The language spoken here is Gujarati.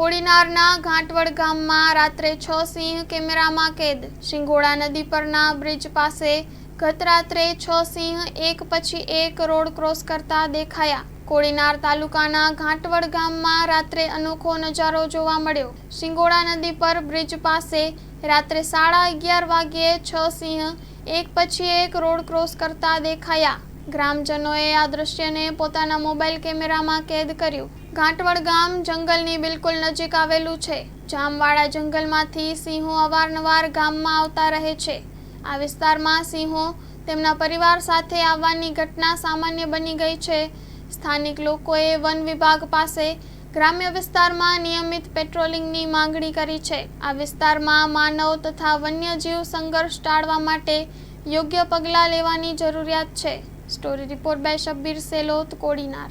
કોડીનારના ઘાંટવડ ગામમાં રાત્રે છ સિંહ કેમેરામાં કેદ. શિંગોડા નદી પરના બ્રિજ પાસે ગત રાત્રે છ સિંહ, એક પછી એક રોડ ક્રોસ કરતા દેખાયા. કોડીનાર તાલુકાના ઘાંટવડ ગામમાં રાત્રે અનોખો નજારો જોવા મળ્યો. શિંગોડા નદી પર બ્રિજ પાસે રાત્રે સાડા અગિયાર વાગ્યે છ સિંહ, એક પછી એક રોડ ક્રોસ કરતા દેખાયા. ગ્રામજનોએ આ દ્રશ્યને પોતાના મોબાઈલ કેમેરામાં કેદ કર્યું. ઘાંટવડ ગામ જંગલની બિલકુલ નજીક આવેલું છે. જામવાડા જંગલમાંથી સિંહો અવારનવાર ગામમાં આવતા રહે છે. આ વિસ્તારમાં સિંહો તેમના પરિવાર સાથે આવવાની ઘટના સામાન્ય બની ગઈ છે. સ્થાનિક લોકોએ વન વિભાગ પાસે ગ્રામ્ય વિસ્તારમાં નિયમિત પેટ્રોલિંગની માંગણી કરી છે. આ વિસ્તારમાં માનવ તથા વન્યજીવ સંઘર્ષ ટાળવા માટે યોગ્ય પગલાં લેવાની જરૂરિયાત છે. Story report by Shabbir Selot, Kodinar.